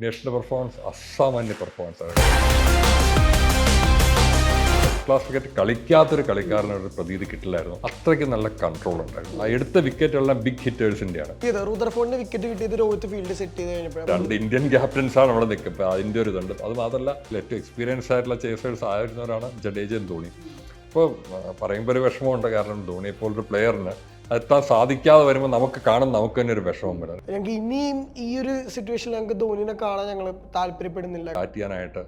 വിഘ്നേഷിന്റെ performance അസാമാന്യ performance ആണ്. Class cricket കളിക്കാത്തൊരു കളിക്കാരന് ഒരു പ്രതീതി കിട്ടില്ലായിരുന്നു. അത്രയ്ക്ക് നല്ല കൺട്രോൾ ഉണ്ടായിരുന്നു. ആ എടുത്ത വിക്കറ്റ് എല്ലാം ബിഗ് ഹിറ്റേഴ്സിന്റെയാണ് റുദർഫോണിന് വിക്കറ്റ് കിട്ടിയത് രോഹിത് ഫീൽഡ് സെറ്റ് ചെയ്ത് കഴിഞ്ഞപ്പോൾ രണ്ട് ഇന്ത്യൻ ക്യാപ്റ്റൻസ് ആണ് അവിടെ നിൽക്കുന്നത്. അതിന്റെ ഒരു ഇതുണ്ട്. അത് മാത്രമല്ല ഏറ്റവും എക്സ്പീരിയൻസ് ആയിട്ടുള്ള ചേസേഴ്സ് ആയിരുന്നവരാണ് ജഡേജൻ ധോണി. ഇപ്പോൾ പറയുമ്പോൾ ഒരു വിഷമമുണ്ട്. കാരണം ധോണി പോലൊരു പ്ലെയറിന് എത്താൻ സാധിക്കാതെ വരുമ്പോൾ നമുക്ക് കാണും നമുക്ക് തന്നെ ഒരു വിഷമം വരും. ഞങ്ങൾക്ക് ഇനിയും ഈ ഒരു സിറ്റുവേഷനിൽ ഞങ്ങൾക്ക് ധോണിനെ കാണാൻ ഞങ്ങൾ താല്പര്യപ്പെടുന്നില്ല. ബാറ്റ് ചെയ്യാനായിട്ട്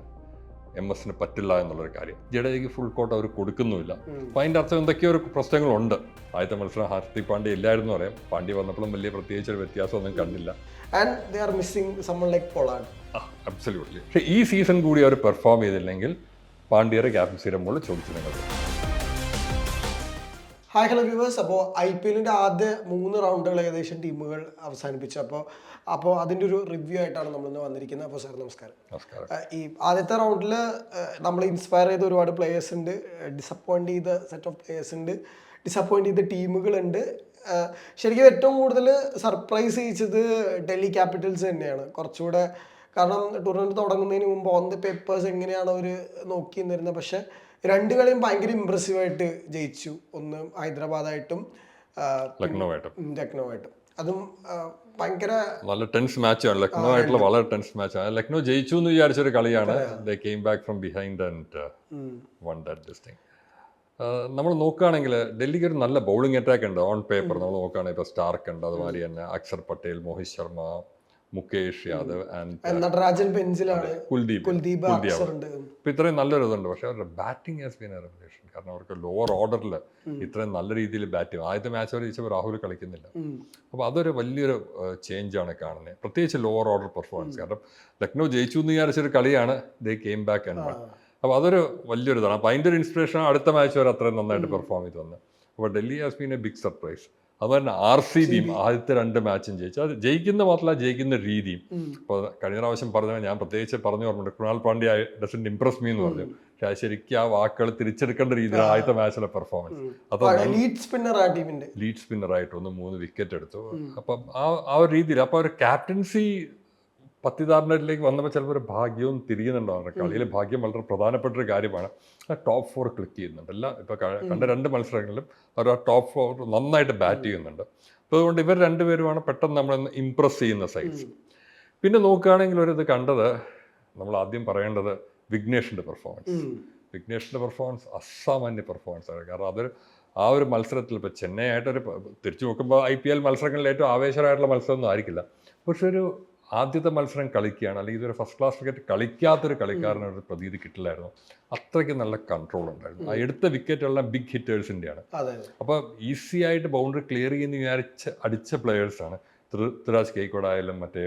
എം എസിന് പറ്റില്ല എന്നുള്ളൊരു കാര്യം. ജഡേജയ്ക്ക് ഫുൾ കോട്ട് അവർ കൊടുക്കുന്നുമില്ല. അപ്പം അതിന്റെ അർത്ഥം എന്തൊക്കെയോ ഒരു പ്രശ്നങ്ങളുണ്ട്. ആദ്യത്തെ മത്സരം ഹാർദിക് പാണ്ഡ്യ ഇല്ലായിരുന്നു പറയാം. പാണ്ഡ്യ വന്നപ്പോഴും വലിയ പ്രത്യേകിച്ച് ഒരു വ്യത്യാസമൊന്നും കണ്ടില്ല. And they are missing someone like Pollard absolutely പക്ഷേ ഈ സീസൺ കൂടി അവർ പെർഫോം ചെയ്തില്ലെങ്കിൽ പാണ്ഡ്യയുടെ ക്യാപ്റ്റൻസിയുടെ മുകളിൽ ചോദിച്ചിരുന്നത് ഹായ് ഹലോ വ്യൂവേഴ്സ് അപ്പോൾ ഐ പി എല്ലിന്റെ ആദ്യ മൂന്ന് റൗണ്ടുകൾ ഏകദേശം ടീമുകൾ അവസാനിപ്പിച്ചു. അപ്പോൾ അപ്പോൾ അതിന്റെ ഒരു റിവ്യൂ ആയിട്ടാണ് നമ്മളിന്ന് വന്നിരിക്കുന്നത്. അപ്പോൾ സാർ നമസ്കാരം. നമസ്കാരം. ഈ ആദ്യത്തെ റൗണ്ടിൽ നമ്മൾ ഇൻസ്പയർ ചെയ്ത ഒരുപാട് പ്ലേയേഴ്സ് ഉണ്ട്. ഡിസപ്പോയിന്റ് ചെയ്ത സെറ്റ് ഓഫ് പ്ലേയേഴ്സ് ഉണ്ട്. ഡിസപ്പോയിന്റ് ചെയ്ത ടീമുകളുണ്ട് ശരിക്കും ഏറ്റവും കൂടുതൽ സർപ്രൈസ് ചെയ്യിച്ചത് ഡൽഹി ക്യാപിറ്റൽസ് തന്നെയാണ്. കുറച്ചുകൂടെ കാരണം ടൂർണമെന്റ് തുടങ്ങുന്നതിന് മുമ്പ് ഓൺ ദി പേപ്പേഴ്സ് എങ്ങനെയാണ് അവർ നോക്കി നിന്നിരുന്നത് പക്ഷേ രണ്ട് കളിയും ഭയങ്കര ഇമ്പ്രസീവായിട്ട് ജയിച്ചു. ഒന്ന് ഹൈദരാബാദായിട്ടും ലക്നൗ ആയിട്ടും ലക്നോ ആയിട്ടും അതും ഭയങ്കര നല്ല ടെൻസ് മാച്ചാണ് ലക്നൗ ആയിട്ടുള്ള വളരെ ടെൻസ് മാച്ചാണ് ലക്നൗ ജയിച്ചു എന്ന് വിചാരിച്ച ഒരു കളിയാണ് they came back from behind and one that this thing നമ്മൾ നോക്കുകയാണെങ്കിൽ ഡൽഹിക്ക് ഒരു നല്ല ബൗളിംഗ് അറ്റാക്ക് ഉണ്ട്. ഓൺ പേപ്പർ നമ്മൾ നോക്കുകയാണെങ്കിൽ ഇപ്പോൾ സ്റ്റാർക്ക് ഉണ്ട്. അതുമാതിരി തന്നെ അക്ഷർ പട്ടേൽ മോഹിത് ശർമ്മ മുകേഷ് യാദവ് ആൻഡ് നടരാജൻ പെൻസിലാണ് കുൽദീപ്. കുൽദീപ് ഇപ്പൊ ഇത്രയും നല്ലൊരു ഇതുണ്ട്. പക്ഷെ അവരുടെ ബാറ്റിംഗ് ഹാസ് ബീൻ റെവലേഷൻ കാരണം അവർക്ക് ലോവർ ഓർഡറിൽ ഇത്രയും നല്ല രീതിയിൽ ബാറ്റ് ചെയ്യും. ആദ്യത്തെ മാച്ച് അവർ ജയിച്ചപ്പോൾ രാഹുൽ കളിക്കുന്നില്ല. അപ്പൊ അപ്പോൾ അതൊരു വലിയൊരു ചേഞ്ച് ആണ് കാണുന്നത്. പ്രത്യേകിച്ച് ലോവർ ഓർഡർ പെർഫോമൻസ് കാരണം ലക്നൗ ജയിച്ചു എന്ന് വിചാരിച്ചൊരു കളിയാണ് ദേ കെയിം ബാക്ക് ആൻഡ് അപ്പൊ അപ്പോൾ അതൊരു വലിയൊരു ഇതാണ് അപ്പോൾ അതിന്റെ ഒരു ഇൻസ്പിറേഷൻ അടുത്ത മാച്ച് വരെ അത്രയും നന്നായിട്ട് പെർഫോം ചെയ്ത് വന്നത്. അപ്പോൾ Delhi has been a big surprise അതുപോലെ തന്നെ ആർ സി ബിയും ആദ്യത്തെ രണ്ട് മാച്ചും ജയിച്ചു. അത് ജയിക്കുന്ന മാത്രമല്ല ജയിക്കുന്ന രീതിയും. അപ്പോൾ കഴിഞ്ഞ പ്രാവശ്യം പറഞ്ഞ ഞാൻ പ്രത്യേകിച്ച് പറഞ്ഞു പറഞ്ഞു Krunal Pandya doesn't impress me എന്ന് പറഞ്ഞു. പക്ഷേ ശരിക്കും ആ വാക്കുകൾ തിരിച്ചെടുക്കേണ്ട രീതിയിൽ ആദ്യത്തെ മാച്ചിലെ പെർഫോമൻസ് അത് ലീഡ് സ്പിന്നർ ആ ടീമിന്റെ ലീഡ് സ്പിന്നറായിട്ട് ഒന്ന് മൂന്ന് വിക്കറ്റ് എടുത്തു. അപ്പം ആ ആ ഒരു രീതിയിൽ അപ്പോൾ ഒരു ക്യാപ്റ്റൻസി പത്തിതാറിനത്തിലേക്ക് വന്നപ്പോൾ ചിലപ്പോൾ ഒരു ഭാഗ്യവും തിരിയുന്നുണ്ടാവും കളിയിലെ ഭാഗ്യം വളരെ പ്രധാനപ്പെട്ട ഒരു കാര്യമാണ്. ആ ടോപ്പ് ഫോർ ക്ലിക്ക് ചെയ്യുന്നുണ്ട്. എല്ലാം ഇപ്പോൾ കണ്ട രണ്ട് മത്സരങ്ങളിലും അവർ ആ ടോപ്പ് ഫോർ നന്നായിട്ട് ബാറ്റ് ചെയ്യുന്നുണ്ട്. അപ്പോൾ അതുകൊണ്ട് ഇവർ രണ്ടുപേരുമാണ് പെട്ടെന്ന് നമ്മളെ ഇമ്പ്രസ് ചെയ്യുന്ന സൈഡ്സ് പിന്നെ നോക്കുകയാണെങ്കിൽ ഒരു ഇത് കണ്ടത് നമ്മൾ ആദ്യം പറയേണ്ടത് വിഘ്നേഷിന്റെ പെർഫോമൻസ് വിഘ്നേഷിന്റെ പെർഫോമൻസ് അസാമാന്യ പെർഫോമൻസ് ആണ്. കാരണം അതൊരു ആ ഒരു മത്സരത്തിൽ ഇപ്പോൾ ചെന്നൈ ആയിട്ടൊരു തിരിച്ചു നോക്കുമ്പോൾ ഐ പി എൽ മത്സരങ്ങളിൽ ഏറ്റവും ആവേശകരമായിട്ടുള്ള മത്സരമൊന്നും ആയിരിക്കില്ല. പക്ഷെ ഒരു ആദ്യത്തെ മത്സരം കളിക്കുകയാണ്. അല്ലെങ്കിൽ ഇതൊരു ഫസ്റ്റ് ക്ലാസ് ക്രിക്കറ്റ് കളിക്കാത്തൊരു കളിക്കാരനൊരു പ്രതീതി കിട്ടില്ലായിരുന്നു. അത്രയ്ക്ക് നല്ല കൺട്രോൾ ഉണ്ടായിരുന്നു. ആ എടുത്ത വിക്കറ്റ് എല്ലാം ബിഗ് ഹിറ്റേഴ്സിന്റെയാണ് അപ്പോൾ ഈസി ആയിട്ട് ബൗണ്ടറി ക്ലിയർ ചെയ്യുന്ന വിചാരിച്ച് അടിച്ച പ്ലെയേഴ്സാണ് പൃഥ്വിരാജ് കേക്കോടായാലും മറ്റേ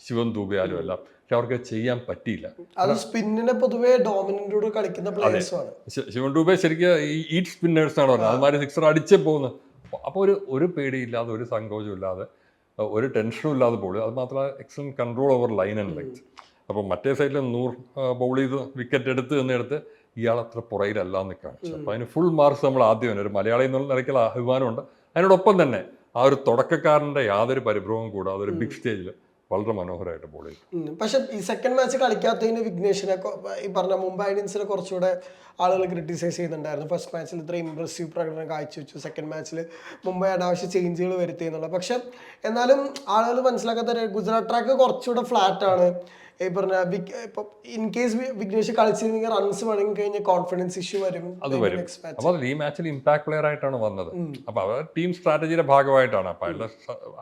ശിവൻ ദൂബയാലും എല്ലാം. പക്ഷെ അവർക്ക് ചെയ്യാൻ പറ്റിയില്ല. അത് സ്പിന്നിനെ പൊതുവേ ഡോമിനന്റോട് കളിക്കുന്ന പ്ലെയേഴ്സാണ് ശിവൻ ദൂബെ ശരിക്കും ഈ ഈറ്റ് സ്പിന്നേഴ്സ് ആണ്? പറഞ്ഞത് അതുമാതിരി സിക്സർ അടിച്ച് പോകുന്നത് അപ്പോൾ ഒരു ഒരു പേടിയില്ലാതെ ഒരു സങ്കോചം ഇല്ലാതെ അഹ് ഒരു ടെൻഷനും ഇല്ലാതെ ബോൾ അത് മാത്രമല്ല excellent control over line and length അപ്പോൾ മറ്റേ സൈഡിൽ നൂർ ബൗൾ ചെയ്ത് വിക്കറ്റ് എടുത്ത് എന്നെടുത്ത് ഇയാൾ അത്ര പുറയിലല്ല എന്ന് കാണിച്ചു അപ്പോൾ അതിന് ഫുൾ മാർക്സ് നമ്മൾ ആദ്യം തന്നെ ഒരു മലയാളി എന്നുള്ള നിലയ്ക്കുള്ള അഭിമാനമുണ്ട്. അതിനോടൊപ്പം തന്നെ ആ ഒരു തുടക്കക്കാരന്റെ യാതൊരു പരിഭ്രമവും കൂടാതെ ഒരു ബിഗ് സ്റ്റേജിൽ വളരെ മനോഹരമായിട്ട് ബോൾ ചെയ്തു. പക്ഷെ ഈ സെക്കൻഡ് മാച്ച് കളിക്കാത്തതിന് വിഘ്നേഷിനെ ഈ പറഞ്ഞ മുംബൈ ഇന്ത്യൻസിനെ കുറച്ചുകൂടെ ആളുകൾ ക്രിട്ടിസൈസ് ചെയ്യുന്നുണ്ടായിരുന്നു. ഫസ്റ്റ് മാച്ചിൽ ഇത്ര ഇമ്പ്രസീവ് പ്രകടനം കാഴ്ചവെച്ചു. സെക്കൻഡ് മാച്ചിൽ മുംബൈ അനാവശ്യ ചേഞ്ചുകൾ വരുത്തി എന്നുള്ളത് പക്ഷെ എന്നാലും ആളുകൾ മനസ്സിലാക്കാത്ത ഗുജറാത്ത് ട്രാക്ക് കുറച്ചുകൂടെ ഫ്ലാറ്റാണ് ഈ പറഞ്ഞ ഇൻ കേസ് വിഘ്നേഷ് കളിച്ചിരുന്നെങ്കിൽ റൺസ് വേണമെങ്കിൽ കഴിഞ്ഞാൽ കോൺഫിഡൻസ് ഇഷ്യൂ വരും. അത് വരും. അപ്പൊ അപ്പോൾ ഈ മാച്ചിൽ ഇമ്പാക്ട് പ്ലെയർ ആയിട്ടാണ് വന്നത്. അപ്പോൾ അവർ ടീം സ്ട്രാറ്റജിയുടെ ഭാഗമായിട്ടാണ്. അപ്പോൾ അയാളുടെ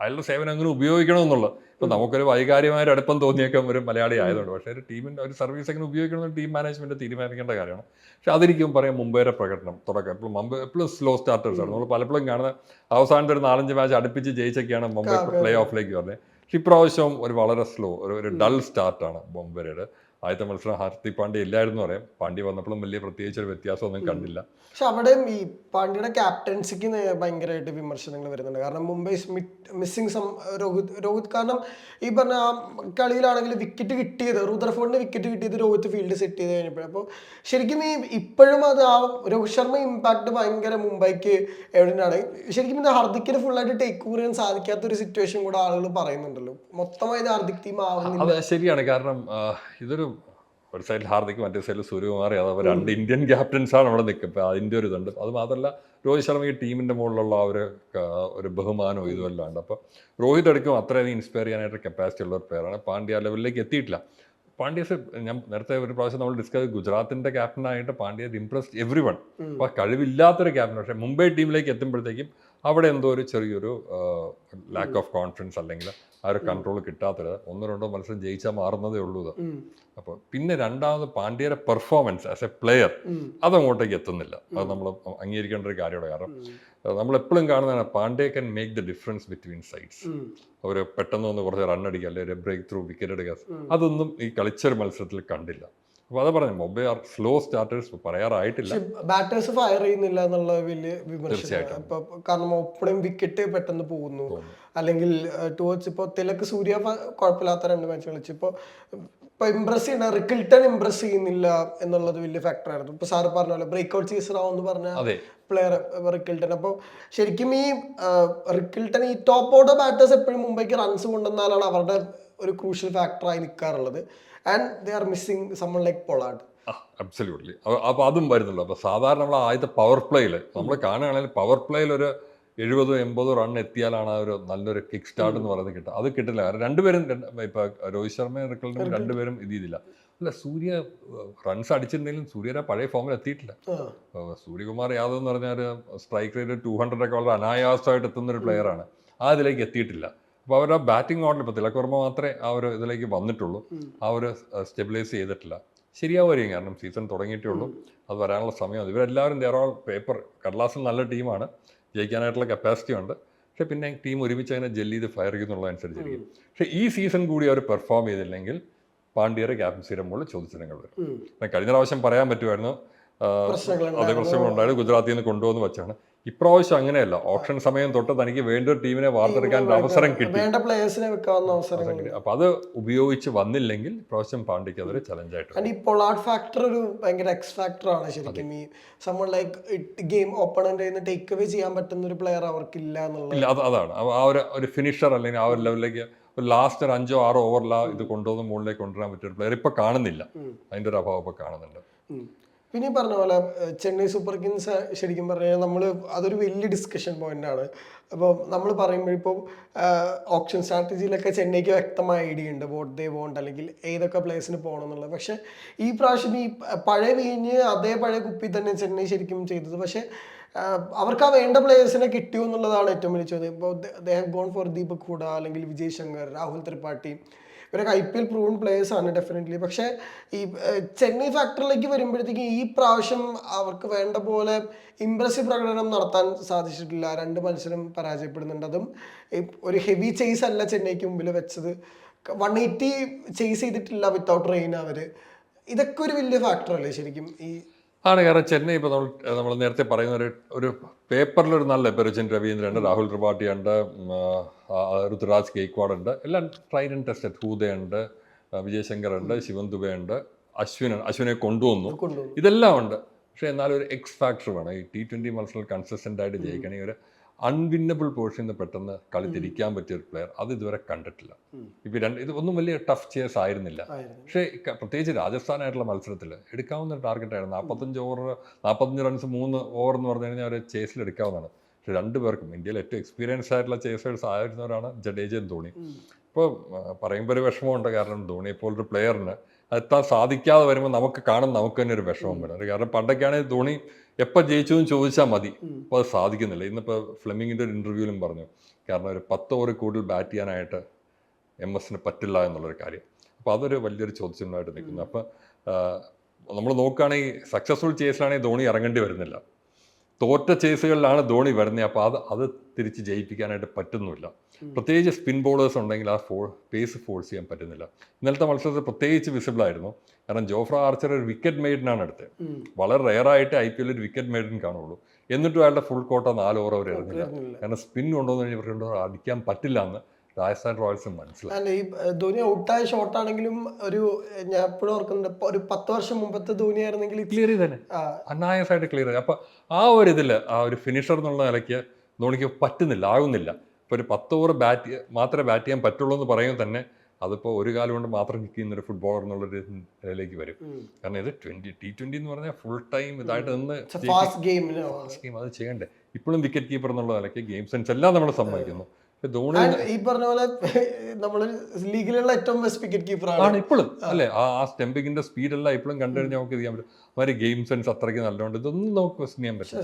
അയാളുടെ സേവനം അങ്ങനെ ഉപയോഗിക്കണം എന്നുള്ളത്. ഇപ്പം നമുക്കൊരു വൈകാര്യമായ അടുപ്പം തോന്നിയേക്കാം ഒരു മലയാളി ആയതുകൊണ്ട്. പക്ഷേ ഒരു ടീമിന്റെ ഒരു സർവീസ് എങ്ങനെ ഉപയോഗിക്കണമെന്ന് ടീം മാനേജ്മെന്റ് തീരുമാനിക്കേണ്ട കാര്യമാണ്. പക്ഷെ അതിരിക്കും പറയാം മുംബൈയുടെ പ്രകടനം തുടക്കം. എപ്പോഴും മുംബൈ എപ്പോഴും സ്ലോ സ്റ്റാർട്ടേഴ്സ് ആണ്. നമ്മൾ പലപ്പോഴും കാണുന്ന അവസാനത്തെ ഒരു നാലഞ്ച് മാച്ച് അടുപ്പിച്ച് ജയിച്ചൊക്കെയാണ് മുംബൈ പ്ലേ ഓഫിലേക്ക് വരുന്നത് പക്ഷെ ഇപ്രാവശ്യം ഒരു വളരെ സ്ലോ ഒരു ഒരു ഡൾ സ്റ്റാർട്ടാണ് മുംബൈയുടെ ആദ്യത്തെ മത്സരം ഹാർദിക് പാണ്ഡ്യ ഇല്ലായിരുന്നു പറയാം. പാണ്ഡ്യ വന്നപ്പോഴും വലിയ പ്രത്യേകിച്ച് ഒരു വ്യത്യാസമൊന്നും കണ്ടില്ല. പക്ഷെ അവിടെയും ഈ പാണ്ഡ്യയുടെ ക്യാപ്റ്റൻസിക്ക് ഭയങ്കരമായിട്ട് വിമർശനങ്ങൾ വരുന്നുണ്ട്. കാരണം മുംബൈ മിസ്സിങ് സം രോഹിത് രോഹിത് കാരണം ഈ പറഞ്ഞ ആ കളിയിലാണെങ്കിൽ വിക്കറ്റ് കിട്ടിയത് റുദർഫോർഡിന് വിക്കറ്റ് കിട്ടിയത് രോഹിത് ഫീൽഡ് സെറ്റ് ചെയ്ത് കഴിഞ്ഞപ്പോഴും അപ്പോൾ ശരിക്കും ഈ ഇപ്പോഴും അത് ആ രോഹിത് ശർമ്മ ഇമ്പാക്ട് ഭയങ്കര മുംബൈക്ക് എവിടെയാണ് ശരിക്കും ഇത് ഹർദിക്കിന് ഫുള്ളായിട്ട് ടേക്ക് ഓവർ ചെയ്യാൻ സാധിക്കാത്ത ഒരു സിറ്റുവേഷൻ കൂടെ ആളുകൾ പറയുന്നുണ്ടല്ലോ. മൊത്തമായി ഹർദിക് ടീം ആവുന്നില്ല. ശരിയാണ്. കാരണം ഇതൊരു ഒരു സൈഡിൽ ഹാർദിക് മറ്റേ സൈഡിൽ സൂര്യകുമാർ യാദവ് രണ്ട് ഇന്ത്യൻ ക്യാപ്റ്റൻസാണ് അവിടെ നിൽക്കുക. ഇപ്പം അതിന്റെ ഒരു ഇതുണ്ട്. അത് മാത്രമല്ല രോഹിത് ശർമ്മ ഈ ടീമിന്റെ മുകളിലുള്ള ആ ഒരു ഒരു ബഹുമാനവും ഇതുമെല്ലാം ഉണ്ട്. അപ്പോൾ രോഹിത് എടുക്കും അത്രയധികം ഇൻസ്പയർ ചെയ്യാനായിട്ട് കപ്പാസിറ്റി ഉള്ള ഒരു പ്ലെയറാണ് പാണ്ഡ്യ ലെവലിലേക്ക് എത്തിയിട്ടില്ല. പാണ്ഡ്യസ് ഞാൻ നേരത്തെ ഒരു പ്രാവശ്യം നമ്മൾ ഡിസ്കസ് ചെയ്തു. ഗുജറാത്തിന്റെ ക്യാപ്റ്റനായിട്ട് പാണ്ഡ്യ ഇംപ്രസ്ഡ് എവ്രി വൺ അപ്പോൾ കഴിവില്ലാത്തൊരു ക്യാപ്റ്റൻ പക്ഷേ മുംബൈ ടീമിലേക്ക് എത്തുമ്പോഴത്തേക്കും അവിടെ എന്തോ ഒരു ചെറിയൊരു ലാക്ക് ഓഫ് കോൺഫിഡൻസ് അല്ലെങ്കിൽ ആ ഒരു കൺട്രോൾ കിട്ടാത്തത് ഒന്നോ രണ്ടോ മത്സരം ജയിച്ചാൽ മാറുന്നതേ ഉള്ളൂ ഇത്. അപ്പോൾ പിന്നെ രണ്ടാമത് പാണ്ഡ്യയുടെ പെർഫോമൻസ് ആസ് എ പ്ലെയർ. അതങ്ങോട്ടേക്ക് എത്തുന്നില്ല. അത് നമ്മൾ അംഗീകരിക്കേണ്ട ഒരു കാര്യമാണ് കാരണം. നമ്മൾ എപ്പോഴും കാണുന്നതാണ് Pandya can make the difference between sides. അവർ പെട്ടെന്ന് ഒന്ന് കുറച്ച് റൺ അടിക്കുക അല്ലെങ്കിൽ ഒരു ബ്രേക്ക് ത്രൂ വിക്കറ്റ് എടുക്കുക അതൊന്നും ഈ കളിച്ചൊരു മത്സരത്തിൽ കണ്ടില്ല. അപ്പോൾ അത് പറഞ്ഞു മുംബൈ ആർ സ്ലോ സ്റ്റാർട്ടേഴ്സ് പറയാറായിട്ടില്ല. ബാറ്റേഴ്സ് ഫയർ ചെയ്യുന്നില്ല എന്നുള്ള വലിയ വിമർശനം. തീർച്ചയായിട്ടും. ഇപ്പൊ കാരണം ഓപ്പണിംഗ് വിക്കറ്റ് പെട്ടെന്ന് പോകുന്നു. അല്ലെങ്കിൽ ടുവേർഡ്സ് ഇപ്പോൾ തിലക്ക് സൂര്യ കുഴപ്പമില്ലാത്ത രണ്ട് മാച്ച് കളിച്ചു ഇപ്പോൾ ഇപ്പൊ ഇംപ്രസ് ചെയ്യണ റിക്കിൾട്ടൺ ഇംപ്രസ് ചെയ്യുന്നില്ല എന്നുള്ളത് വലിയ ഫാക്ടർ ആയിരുന്നു. ഇപ്പൊ സാർ പറഞ്ഞ പോലെ ബ്രേക്ക് ഔട്ട് സീസൺ ആവുമെന്ന് പറഞ്ഞ അതെ. പ്ലെയർ റിക്കിൾട്ടൺ അപ്പോൾ ശരിക്കും ഈ റിക്കിൾട്ടൺ ഈ ടോപ്പ് ഓർഡർ ബാറ്റേഴ്സ് എപ്പോഴും മുംബൈക്ക് റൺസ് കൊണ്ടുവന്നാലാണ് അവരുടെ ഒരു ക്രൂഷ്യൽ ഫാക്ടറായി നിൽക്കാറുള്ളത് and they are missing someone like Pollard absolutely അപ്പോൾ അതും വരുന്നുള്ളൂ അപ്പോൾ സാധാരണ നമ്മൾ ആദ്യത്തെ പവർ പ്ലേയിൽ നമ്മൾ കാണുകയാണെങ്കിൽ പവർ പ്ലേയിൽ ഒരു എഴുപതോ എൺപതോ റൺ എത്തിയാലാണ് ആ ഒരു നല്ലൊരു കിക്ക് സ്റ്റാർട്ട് എന്ന് പറയുന്നത് കിട്ടുക. അത് കിട്ടില്ല. കാരണം രണ്ടുപേരും രണ്ട് ഇപ്പൊ രോഹിത് ശർമ്മയും റിക്കൾട്ടും രണ്ടുപേരും ഇത് ചെയ്തില്ല. അല്ല സൂര്യ റൺസ് അടിച്ചിരുന്നെങ്കിലും സൂര്യയുടെ പഴയ ഫോമിൽ എത്തിയിട്ടില്ല. സൂര്യകുമാർ യാദവ് എന്ന് പറഞ്ഞാൽ സ്ട്രൈക്ക് റേറ്റ് ടു ഹൺഡ്രഡ് ഒക്കെ വളരെ അനായാസമായിട്ട് എത്തുന്ന ഒരു പ്ലെയറാണ് ആ ഇതിലേക്ക് എത്തിയിട്ടില്ല. അപ്പോൾ അവരുടെ ബാറ്റിംഗ് ഓർഡർ ഇപ്പോൾ തിലക് വർമ്മ മാത്രമേ ആ ഒരു ഇതിലേക്ക് വന്നിട്ടുള്ളൂ. ആ ഒരു സ്റ്റെബിലൈസ് ചെയ്തിട്ടില്ല. ശരിയാവുമായിരിക്കും കാരണം സീസൺ തുടങ്ങിയിട്ടേ ഉള്ളൂ. അത് വരാനുള്ള സമയം ഇവരെല്ലാവരും ദേറോൾ പേപ്പർ കടലാസിൽ നല്ല ടീമാണ് ജയിക്കാനായിട്ടുള്ള കപ്പാസിറ്റി ഉണ്ട്. പക്ഷേ പിന്നെ ടീം ഒരുമിച്ച് അതിനെ ജെല്ല് ചെയ്ത് ഫയർ ചെയ്യുന്നുള്ളതനുസരിച്ചിരിക്കും. പക്ഷേ ഈ സീസൺ കൂടി അവർ പെർഫോം ചെയ്തില്ലെങ്കിൽ പാണ്ഡ്യയുടെ ക്യാപ്റ്റൻസിയുടെ മുകളിൽ ചോദ്യചിഹ്നങ്ങൾ വരും. കഴിഞ്ഞ പ്രാവശ്യം പറയാൻ പറ്റുമായിരുന്നു. അതേ പ്രശ്നങ്ങളുണ്ടായിരുന്നു ഗുജറാത്തിൽ നിന്ന് കൊണ്ടുവന്ന് വെച്ചാണ്. ഇപ്രാവശ്യം അങ്ങനെയല്ല. ഓപ്ഷൻ സമയം തൊട്ട് തനിക്ക് വേണ്ട ഒരു ടീമിനെ വാർത്തെടുക്കാൻ അവസരം കിട്ടി. വേണ്ട പ്ലേയേഴ്സിനെ വെക്കാവുന്ന അവസരം അപ്പൊ അത് ഉപയോഗിച്ച് വന്നില്ലെങ്കിൽ ഇപ്രാവശ്യം പാണ്ഡ്യക്ക് അതൊരു ചലഞ്ചായിട്ട് ആൻഡ് ഈ പൊളാഡ് ഫാക്ടർ ഒരു ഭയങ്കര എക്സ് ഫാക്ടർ ആണ് ശരിക്കും ഈ സമ്മൺ ലൈക്ക് ഗെയിം ഓപ്പണന്റ് നിന്ന് ടേക്ക് അവേ ചെയ്യാൻ പറ്റുന്ന ഒരു പ്ലെയർ അവർക്കില്ല എന്നുള്ളത്. ഇല്ല അത് അതാണ്. ആ- ഒരു ഒരു ഫിനിഷർ അല്ലെങ്കിൽ ആ ഒരു ലെവലിലേക്ക് ഒരു ലാസ്റ്റ് ഒരു അഞ്ചോ ആറോ ഓവറിലാ ഇത് കൊണ്ടുവന്ന് മുകളിലേക്ക് കൊണ്ടുവരാൻ പറ്റിയ ഒരു പ്ലെയർ ഇപ്പൊ കാണുന്നില്ല. അതിന്റെ ഒരു അഭാവം ഇപ്പൊ കാണുന്നുണ്ട്. പിന്നെ പറഞ്ഞ പോലെ ചെന്നൈ സൂപ്പർ കിങ്സ് ശരിക്കും പറഞ്ഞാൽ നമ്മൾ അതൊരു വലിയ ഡിസ്കഷൻ പോയിന്റ് ആണ്. അപ്പോൾ നമ്മൾ പറയുമ്പോഴിപ്പോൾ ഓപ്ഷൻ സ്ട്രാറ്റജിയിലൊക്കെ ചെന്നൈക്ക് വ്യക്തമായ ഐഡിയ ഉണ്ട്. വോട്ട് ദേ വോണ്ട് അല്ലെങ്കിൽ ഏതൊക്കെ പ്ലേസിന് പോകണം എന്നുള്ളത്. പക്ഷേ ഈ പ്രാവശ്യം ഈ പഴയ വീഞ്ഞ് അതേ പഴയ കുപ്പി തന്നെ ചെന്നൈ ശരിക്കും ചെയ്തത്. പക്ഷേ അവർക്ക് ആ വേണ്ട പ്ലേയേഴ്സിനെ കിട്ടിയോ എന്നുള്ളതാണ് ഏറ്റവും വലിയ ചോദ്യം. ഇപ്പോൾ they have gone for Deepak Hooda അല്ലെങ്കിൽ വിജയ് ശങ്കർ രാഹുൽ ത്രിപാഠി ഇവരൊക്കെ I P L proven players ആണ് ഡെഫിനറ്റ്ലി പക്ഷേ ഈ ചെന്നൈ ഫാക്ടറിലേക്ക് വരുമ്പോഴത്തേക്കും ഈ പ്രാവശ്യം അവർക്ക് വേണ്ട പോലെ ഇംപ്രസീവ് പ്രകടനം നടത്താൻ സാധിച്ചിട്ടില്ല. രണ്ട് മത്സരം പരാജയപ്പെടുന്നുണ്ട്. അതും ഒരു ഹെവി ചേസ് അല്ല ചെന്നൈക്ക് മുമ്പിൽ വെച്ചത്. വൺ എയ്റ്റി ചേസ് ചെയ്തിട്ടില്ല വിത്തൗട്ട് റെയിൻ അവർ ഇതൊക്കെ ഒരു വലിയ ഫാക്ടറല്ലേ ശരിക്കും ഈ ആണ്. കാരണം ചെന്നൈ ഇപ്പോൾ നമ്മൾ നമ്മൾ നേരത്തെ പറയുന്ന ഒരു ഒരു പേപ്പറിൽ ഒരു നല്ല രചൻ രവീന്ദ്രൻ ഉണ്ട് രാഹുൽ ത്രിപാഠി ഉണ്ട് ഋതുരാജ് ഗെയ്ക്വാഡ് ഉണ്ട് എല്ലാം ട്രൈഡ് ആൻഡ് ടെസ്റ്റഡ് ഹൂദയുണ്ട് വിജയശങ്കർ വിജയ് ശങ്കർ ഉണ്ട് ശിവൻ ദുബെ ഉണ്ട് അശ്വിൻ അശ്വിനെ കൊണ്ടുവന്നു. ഇതെല്ലാം ഉണ്ട്. പക്ഷേ എന്നാലും ഒരു എക്സ് ഫാക്ടർ വേണം. ഈ ടി ട്വന്റി മത്സരം കൺസിസ്റ്റന്റ് ആയിട്ട് ജയിക്കണമെങ്കിൽ ഒരു അൺവിന്നബിൾ പോർഷൻ നിന്ന് പെട്ടെന്ന് കളി തിരിക്കാൻ പറ്റിയ ഒരു പ്ലെയർ അത് ഇതുവരെ കണ്ടിട്ടില്ല. ഇപ്പം രണ്ട് ഇത് ഒന്നും വലിയ ടഫ് ചേസ് ആയിരുന്നില്ല. ആയിരുന്നു. പക്ഷേ പ്രത്യേകിച്ച് രാജസ്ഥാനായിട്ടുള്ള മത്സരത്തിൽ എടുക്കാവുന്ന ടാർഗറ്റ് ആയിരുന്നു. നാൽപ്പത്തഞ്ച് ഓവർ നാൽപ്പത്തഞ്ച് റൺസ് മൂന്ന് ഓവർ എന്ന് പറഞ്ഞു കഴിഞ്ഞാൽ അവരെ ചേസിൽ എടുക്കാവുന്നതാണ്. പക്ഷേ രണ്ടുപേർക്കും ഇന്ത്യയിൽ ഏറ്റവും എക്സ്പീരിയൻസ് ആയിട്ടുള്ള ചേസേഴ്സ് ആയിരുന്നവരാണ് ജഡേജയും ധോണി ഇപ്പോൾ പറയുമ്പോൾ ഒരു വിഷമമുണ്ട്. കാരണം ധോണിയെ പോലൊരു പ്ലെയറിന് എത്താൻ സാധിക്കാതെ വരുമ്പോൾ നമുക്ക് കാണും നമുക്ക് തന്നെ ഒരു വിഷമം വരും. കാരണം പണ്ടൊക്കെയാണെങ്കിൽ ധോണി എപ്പോൾ ജയിച്ചു എന്ന് ചോദിച്ചാൽ മതി അപ്പോൾ അത് സാധിക്കുന്നില്ല. ഇന്നിപ്പോൾ ഫ്ലെമിങ്ങിന്റെ ഒരു ഇന്റർവ്യൂവിലും പറഞ്ഞു. കാരണം ഒരു പത്ത് ഓവർ കൂടുതൽ ബാറ്റ് ചെയ്യാനായിട്ട് എം എസിന് പറ്റില്ല എന്നുള്ളൊരു കാര്യം. അപ്പോൾ അതൊരു വലിയൊരു ചോദ്യചിഹ്നമായിട്ട് നിൽക്കുന്നു. അപ്പോൾ നമ്മൾ നോക്കുകയാണെങ്കിൽ സക്സസ്ഫുൾ ചേസിലാണെങ്കിൽ ധോണി ഇറങ്ങേണ്ടി വരുന്നില്ല. തോറ്റ ചേസുകളിലാണ് ധോണി വരുന്നത്. അപ്പോൾ അത് അത് തിരിച്ച് ജയിപ്പിക്കാനായിട്ട് പറ്റുന്നില്ല. പ്രത്യേകിച്ച് സ്പിൻ ബോളേഴ്സ് ഉണ്ടെങ്കിൽ ആ ഫോ പേസ് ഫോഴ്സ് ചെയ്യാൻ പറ്റുന്നില്ല. ഇന്നലത്തെ മത്സരത്തിൽ പ്രത്യേകിച്ച് വിസിബിൾ ആയിരുന്നു. കാരണം ജോഫ്ര ആർച്ചർ ഒരു വിക്കറ്റ് മെയ്ഡിനാണ് എടുത്തത്. വളരെ റെയറായിട്ട് ഐ പി എല്ലിൽ ഒരു വിക്കറ്റ് മെയ്ഡിൻ കാണുള്ളൂ. എന്നിട്ടും അയാളുടെ ഫുൾ കോട്ട നാല് ഓവർ അവർ ഇറങ്ങില്ല. കാരണം സ്പിൻ കൊണ്ടുവന്ന് കഴിഞ്ഞാൽ ഇവർക്ക് അടിക്കാൻ പറ്റില്ല എന്ന്. രാജസ്ഥാൻ റോയൽസ് മനസ്സിലായി. അല്ല ഈ ധോനി ഔട്ടായ ഷോട്ടാണെങ്കിലും ഒരു ഞാൻ എപ്പോഴും ഓർക്കുന്നുണ്ട് ഒരു പത്ത് വർഷം മുമ്പത്തെ ധോനി ആയിരുന്നെങ്കിൽ ക്ലിയർ ചെയ്തേ അനായാസമായിട്ട് ക്ലിയർ ചെയ്ത്. അപ്പോൾ ആ ഒരു ഇതിൽ ആ ഒരു ഫിനിഷർ എന്നുള്ള നിലയ്ക്ക് ധോണിക്ക് പറ്റുന്നില്ല ആകുന്നില്ല ഇപ്പോൾ ഒരു പത്ത് ഓവർ ബാറ്റ് മാത്രമേ ബാറ്റ് ചെയ്യാൻ പറ്റുള്ളൂ എന്ന് പറയുമ്പോൾ തന്നെ അതിപ്പോൾ ഒരു കാലം കൊണ്ട് മാത്രം കിക്ക് ചെയ്യുന്ന ഒരു ഫുട്ബോളർ എന്നുള്ളൊരു ഇതിലേക്ക് വരും. കാരണം ഇത് ട്വന്റി ടി ട്വന്റി എന്ന് പറഞ്ഞാൽ ഫുൾ ടൈം ഇതായിട്ട് നിന്ന് ഫാസ്റ്റ്. ഗെയിം അത് ചെയ്യണ്ടേ. ഇപ്പോഴും വിക്കറ്റ് കീപ്പർ എന്നുള്ള നിലയ്ക്ക് ഗെയിം സെൻസ് എല്ലാം നമ്മൾ സമ്മതിക്കുന്നു. ധോണി ഈ പറഞ്ഞ പോലെ നമ്മൾ ലീഗിലുള്ള ഏറ്റവും ബെസ്റ്റ് വിക്കറ്റ് ആണ്. ഇപ്പോഴും അല്ലേ? ആ ആ സ്പീഡ് എല്ലാം ഇപ്പോഴും കണ്ടു കഴിഞ്ഞാൽ നമുക്ക് ചെയ്യാൻ പറ്റും. അവർ ഗെയിം സെൻസ് അത്രയ്ക്ക് നല്ലോണ്ട് ഇതൊന്നും നമുക്ക് ക്വസ്റ്റൻ ചെയ്യാൻ പറ്റും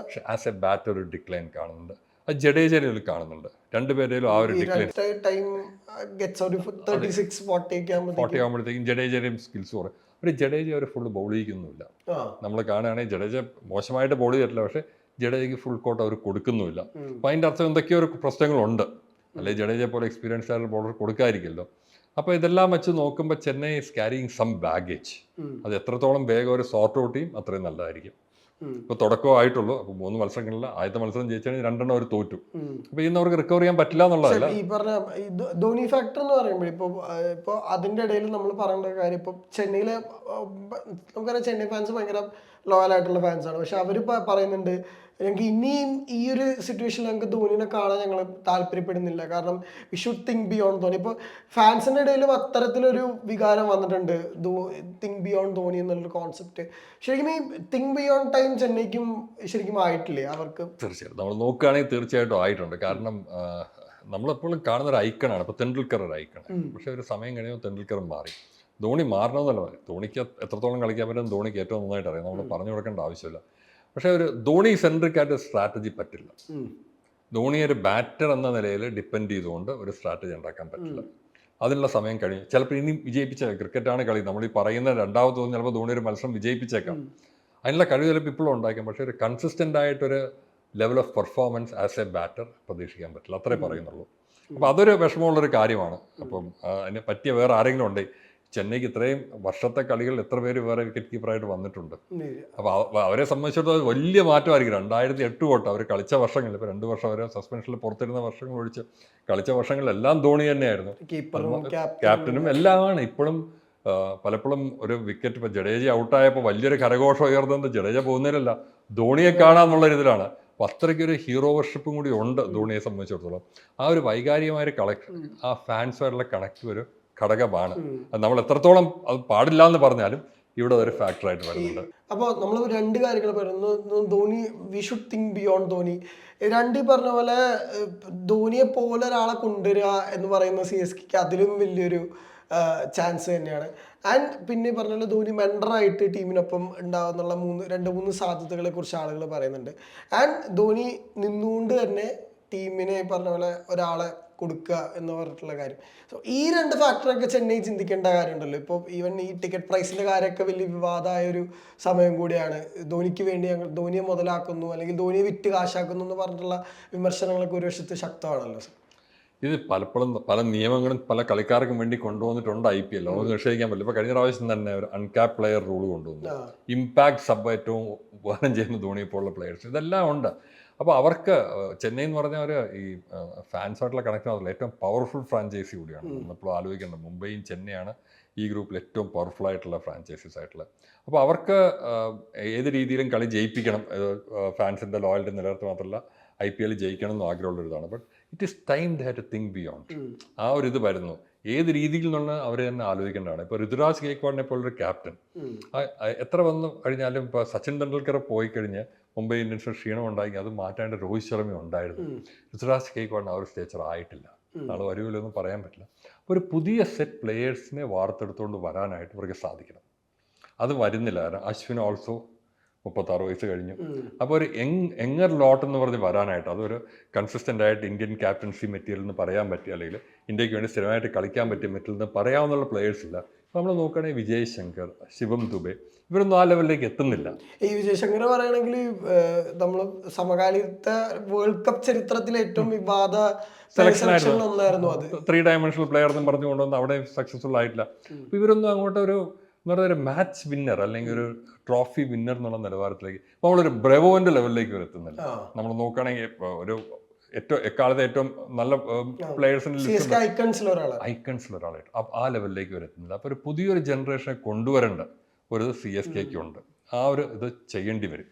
പക്ഷെ ആസ് എ ബാറ്റർ ഒരു ഡിക്ലൈൻ കാണുന്നുണ്ട്. അത് ജഡേജയിൽ കാണുന്നുണ്ട്. രണ്ടുപേരും ആ ഒരു ഡിക്ലൈൻ ഒരു ഫോർട്ടി ആകുമ്പോഴത്തേക്കും ജഡേജയുടെയും സ്കിൽസ് കുറയും. ഒരു ജഡേജ അവർ ഫുൾ ബൗൾ ചെയ്യിക്കുന്നുമില്ല ആ. നമ്മൾ കാണുകയാണെങ്കിൽ ജഡേജ മോശമായിട്ട് ബോൾ ചെയ്തിട്ടില്ല. പക്ഷേ ജഡേജയ്ക്ക് ഫുൾ കോട്ട് അവർ കൊടുക്കുന്നുമില്ല. അപ്പം അപ്പോൾ അതിന്റെ അർത്ഥം എന്തൊക്കെയോ ഒരു പ്രശ്നങ്ങളുണ്ട്. അല്ലെ ജഡേജ പോലെ എക്സ്പീരിയൻസ് ആയ ബോളർ കൊടുക്കാതിരിക്കുമല്ലോ അപ്പോൾ ഇതെല്ലാം വെച്ച് നോക്കുമ്പോൾ Chennai is carrying some baggage അത് എത്രത്തോളം വേഗം ഒരു സോർട്ട് ഔട്ട് ചെയ്യും അത്രയും നല്ലതായിരിക്കും. ഇപ്പോൾ തുടക്കമായിട്ടുള്ളൂ അപ്പോൾ മൂന്ന് മത്സരങ്ങളിൽ ആദ്യത്തെ മത്സരം ജയിച്ചാണെങ്കിൽ രണ്ടെണ്ണം അവർ തോറ്റു. അപ്പോൾ ഇന്ന് അവർക്ക് റിക്കവർ ചെയ്യാൻ പറ്റില്ല എന്നുള്ളതല്ല. ഈ പറഞ്ഞ ധോണി ഫാക്ടർ എന്ന് പറയുമ്പോൾ ഇപ്പോൾ ഇപ്പോൾ അതിന്റെ ഇടയിൽ നമ്മൾ പറയേണ്ട കാര്യം ഇപ്പോൾ ചെന്നൈയിലെ നമുക്കറിയാം ചെന്നൈ ഫാൻസ് ഭയങ്കര ലോയൽ ആയിട്ടുള്ള ഫാൻസാണ് പക്ഷെ അവർ പറയുന്നുണ്ട് ഞങ്ങൾക്ക് ഇനിയും ഈ ഒരു സിറ്റുവേഷനിൽ ഞങ്ങൾക്ക് ധോണിനെ കാണാൻ ഞങ്ങൾ താല്പര്യപ്പെടുന്നില്ല. കാരണം we should think beyond Dhoni. ഇപ്പോൾ ഫാൻസിന്റെ ഇടയിലും അത്തരത്തിലൊരു വികാരം വന്നിട്ടുണ്ട് തിങ്ക് ബിയോണ്ട് ധോണി എന്നുള്ളൊരു കോൺസെപ്റ്റ് ശരിക്കും ഈ തിങ്ക് ബിയോണ്ട് ടൈം ചെന്നൈക്കും ശരിക്കും ആയിട്ടില്ലേ അവർക്ക്? തീർച്ചയായിട്ടും. നമ്മൾ നോക്കുകയാണെങ്കിൽ തീർച്ചയായിട്ടും ആയിട്ടുണ്ട്. കാരണം നമ്മളെപ്പോഴും കാണുന്ന ഒരു ഐക്കണാണ് ഇപ്പോൾ തെണ്ടുൽക്കർ ഒരു ഐക്കൺ പക്ഷേ ഒരു സമയം കഴിയുമ്പോൾ തെണ്ടുൽക്കർ മാറി. ധോണി മാറണമെന്നല്ല പറയും ധോണിക്ക് എത്രത്തോളം കളിക്കാൻ പറ്റും ധോണിക്ക് ഏറ്റവും നന്നായിട്ട് അറിയാം. നമ്മൾ പറഞ്ഞു കൊടുക്കേണ്ട ആവശ്യമില്ല. പക്ഷേ ഒരു ധോണി സെൻട്രിക് ആയിട്ട് സ്ട്രാറ്റജി പറ്റില്ല. ധോണി ഒരു ബാറ്റർ എന്ന നിലയിൽ ഡിപ്പെൻഡ് ചെയ്തുകൊണ്ട് ഒരു സ്ട്രാറ്റജി ഉണ്ടാക്കാൻ പറ്റില്ല. അതിനുള്ള സമയം കഴിഞ്ഞു ചിലപ്പോൾ ഇനി വിജയിപ്പിച്ച ക്രിക്കറ്റാണ് കളി. നമ്മൾ ഈ പറയുന്ന രണ്ടാമത് തോന്നി ചിലപ്പോൾ ധോണി ഒരു മത്സരം വിജയിപ്പിച്ചേക്കാം. അതിനുള്ള കഴിവ് ചിലപ്പോൾ ഇപ്പോഴും ഉണ്ടാക്കാം പക്ഷേ ഒരു കൺസിസ്റ്റന്റ് ആയിട്ടൊരു level of performance as a batter പ്രതീക്ഷിക്കാൻ പറ്റില്ല. അത്രേ പറയുന്നുള്ളൂ. അപ്പോൾ അതൊരു വിഷമമുള്ളൊരു കാര്യമാണ്. അപ്പം അതിനെ പറ്റിയ വേറെ ആരെങ്കിലും ഉണ്ടെങ്കിൽ ചെന്നൈക്ക് ഇത്രയും വർഷത്തെ കളികളിൽ എത്ര പേര് വേറെ വിക്കറ്റ് കീപ്പറായിട്ട് വന്നിട്ടുണ്ട്. അപ്പോൾ അവരെ സംബന്ധിച്ചിടത്തോളം വലിയ മാറ്റമായിരിക്കും രണ്ടായിരത്തി എട്ട് തൊട്ട് അവർ കളിച്ച വർഷങ്ങളിൽ ഇപ്പോൾ രണ്ട് വർഷം അവരെ സസ്പെൻഷനിൽ പുറത്തിരുന്ന വർഷങ്ങൾ ഒഴിച്ച് കളിച്ച വർഷങ്ങളിലെല്ലാം ധോണി തന്നെയായിരുന്നു. ക്യാപ്റ്റനും എല്ലാമാണ്. ഇപ്പോഴും പലപ്പോഴും ഒരു വിക്കറ്റ് ഇപ്പോൾ ജഡേജ ഔട്ടായപ്പോൾ വലിയൊരു കരഘോഷം ഉയർന്നത് ജഡേജ പോകുന്നതിലല്ല ധോണിയെ കാണാന്നുള്ള ഒരു ഇതിലാണ് അത്രയ്ക്ക് ഒരു ഹീറോ വർഷിപ്പും കൂടി ഉണ്ട് ധോണിയെ സംബന്ധിച്ചിടത്തോളം. ആ ഒരു വൈകാരികമായ ഒരു കണക്ഷൻ ആ ഫാൻസുമായിട്ടുള്ള കണക്ട് ഒരു ഘടകമാണ്. അത് നമ്മൾ എത്രത്തോളം അത് പാടില്ല എന്ന് പറഞ്ഞാലും ഇവിടെ ഫാക്ടർ ഫാക്ടറായിട്ട് വരുന്നുണ്ട്. അപ്പോൾ നമ്മൾ രണ്ട് കാര്യങ്ങൾ പറയുന്നു. Dhoni we should think beyond Dhoni. രണ്ട് പറഞ്ഞ പോലെ ധോണിയെ പോലെ ഒരാളെ കൊണ്ടുവരിക എന്ന് പറയുന്ന സി എസ് കെക്ക് അതിലും വലിയൊരു ചാൻസ് തന്നെയാണ്. ആൻഡ് പിന്നെ പറഞ്ഞ പോലെ ധോണി മെൻഡറായിട്ട് ടീമിനൊപ്പം ഉണ്ടാകുന്നുള്ള മൂന്ന് രണ്ട് മൂന്ന് സാധ്യതകളെ കുറിച്ച് ആളുകൾ പറയുന്നുണ്ട്. ആൻഡ് ധോണി നിന്നുകൊണ്ട് തന്നെ ടീമിനെ പറഞ്ഞ പോലെ ഒരാളെ കൊടുക്കുക എന്ന് പറഞ്ഞിട്ടുള്ള കാര്യം. സോ ഈ രണ്ട് ഫാക്ടറൊക്കെ ചെന്നൈ ചിന്തിക്കേണ്ട കാര്യമുണ്ടല്ലോ. ഇപ്പോൾ ഈവൻ ഈ ടിക്കറ്റ് പ്രൈസിന്റെ കാര്യമൊക്കെ വലിയ വിവാദമായ ഒരു സമയം കൂടിയാണ്. ധോനിക്ക് വേണ്ടി ഞങ്ങൾ ധോനിയെ മുതലാക്കുന്നു അല്ലെങ്കിൽ ധോനിയെ വിറ്റ് കാശാക്കുന്നു എന്ന് പറഞ്ഞിട്ടുള്ള വിമർശനങ്ങളൊക്കെ ഒരു വശത്ത് ശക്തമാണല്ലോ സർ ഇത് പലപ്പോഴും പല നിയമങ്ങളും പല കളിക്കാർക്കും വേണ്ടി കൊണ്ടുവന്നിട്ടുണ്ട് ഐ പി എൽ നമുക്ക് നിഷേധിക്കാൻ പറ്റില്ല. ഇപ്പോൾ കഴിഞ്ഞ പ്രാവശ്യം തന്നെ ഒരു അൺകാപ് പ്ലെയർ റൂൾ കൊണ്ടുവന്നു. ഇമ്പാക്ട് സബ് ഏറ്റവും ഉപകാരം ചെയ്യുന്ന ധോണിയെ പോലുള്ള പ്ലെയേഴ്സ് ഇതെല്ലാം ഉണ്ട്. അപ്പോൾ അവർക്ക് ചെന്നൈ എന്ന് പറഞ്ഞ ഒരു ഈ ഫാൻസായിട്ടുള്ള കണക്ഷൻ അതല്ല ഏറ്റവും പവർഫുൾ ഫ്രാഞ്ചൈസി കൂടിയാണ്. നമ്മളിപ്പോൾ ആലോചിക്കേണ്ടത് മുംബൈയും ചെന്നൈയാണ് ഈ ഗ്രൂപ്പിൽ ഏറ്റവും പവർഫുൾ ആയിട്ടുള്ള ഫ്രാഞ്ചൈസീസ് ആയിട്ടുള്ള അപ്പോൾ അവർക്ക് ഏത് രീതിയിലും കളി ജയിപ്പിക്കണം. ഫാൻസിന്റെ ലോയൽറ്റി നിലനിർത്തി മാത്രമല്ല ഐ പി എൽ ജയിക്കണം എന്ന് ആഗ്രഹമുള്ളൊരിതാണ് but it is time the a think beyond ആ ഒരു ഇത് വരുന്നു. ഏത് രീതിയിൽ നിന്നുള്ള അവർ തന്നെ ആലോചിക്കേണ്ടതാണ്? ഇപ്പോൾ ഋതുരാജ് ഗേക്വാഡിനെ പോലൊരു ക്യാപ്റ്റൻ എത്ര വന്നു കഴിഞ്ഞാലും ഇപ്പോൾ സച്ചിൻ തെണ്ടുൽക്കർ പോയി കഴിഞ്ഞ് മുംബൈ ഇന്ത്യൻസിന് ക്ഷീണം ഉണ്ടാക്കി അത് മാറ്റാണ്ട് രോഹിത് ശർമ്മ ഉണ്ടായിരുന്നു. ഋതുരാജ് ഗേക്വാഡിന് ആ ഒരു സ്റ്റേച്ചർ ആയിട്ടില്ല. നാളെ വരുമല്ലോ എന്ന് പറയാൻ പറ്റില്ല. അപ്പോൾ ഒരു പുതിയ സെറ്റ് പ്ലെയേഴ്സിനെ വാർത്തെടുത്തുകൊണ്ട് വരാനായിട്ട് ഇവർക്ക് സാധിക്കണം. അത് വരുന്നില്ല. കാരണം അശ്വിൻ ഓൾസോ മുപ്പത്താറ് വയസ്സ് കഴിഞ്ഞു. അപ്പോൾ ഒരു യങ് യങ്ങർ ലോട്ട് എന്ന് പറഞ്ഞ് വരാനായിട്ട് അതൊരു കൺസിസ്റ്റന്റ് ആയിട്ട് ഇന്ത്യൻ ക്യാപ്റ്റൻസി മെറ്റീരിയൽ എന്ന് പറയാൻ പറ്റിയ അല്ലെങ്കിൽ ഇന്ത്യയ്ക്ക് വേണ്ടി സ്ഥിരമായിട്ട് കളിക്കാൻ പറ്റിയ മെറ്റീരിയൽ എന്ന് പറയാവുന്ന പ്ലേയേഴ്സ് ഇല്ല. നമ്മൾ നോക്കുകയാണെങ്കിൽ വിജയ് ശങ്കർ ശിവം ദുബെ ഇവരൊന്നും ആ ലെവലിലേക്ക് എത്തുന്നില്ല. ഈ വിജയ് ശങ്കർ പറയുകയാണെങ്കിൽ നമ്മൾ സമകാലികത്തെ വേൾഡ് കപ്പ് ചരിത്രത്തിലെ ഏറ്റവും വിവാദ സെലക്ഷൻ ഒന്നായിരുന്നു അത്. ത്രീ ഡയമെൻഷണൽ പ്ലെയർ എന്ന് പറഞ്ഞു കൊണ്ടുവന്ന് അവിടെ സക്സസ്ഫുൾ ആയിട്ടില്ല. അപ്പൊ ഇവരൊന്നും അങ്ങോട്ട് ഒരു എന്ന് പറഞ്ഞാൽ ഒരു മാച്ച് വിന്നർ അല്ലെങ്കിൽ ഒരു ട്രോഫി വിന്നർ എന്നുള്ള നിലവാരത്തിലേക്ക് നമ്മളൊരു ബ്രവോന്റെ ലെവലിലേക്ക് എത്തുന്നില്ല നമ്മൾ നോക്കുകയാണെങ്കിൽ ഒരു ഏറ്റവും എക്കാലത്തെ ഏറ്റവും നല്ല പ്ലെയേഴ്സിന്റെ ലിസ്റ്റ് ഐക്കൺസിൽ ഒരാളായിട്ട്. അപ്പൊ ആ ലെവലിലേക്ക് ഇവർ അപ്പോൾ അപ്പൊ ഒരു പുതിയൊരു ജനറേഷനെ കൊണ്ടുവരേണ്ട ഒരു സി എസ് കെക്ക് ഉണ്ട്. ആ ഒരു ഇത് ചെയ്യേണ്ടി വരും.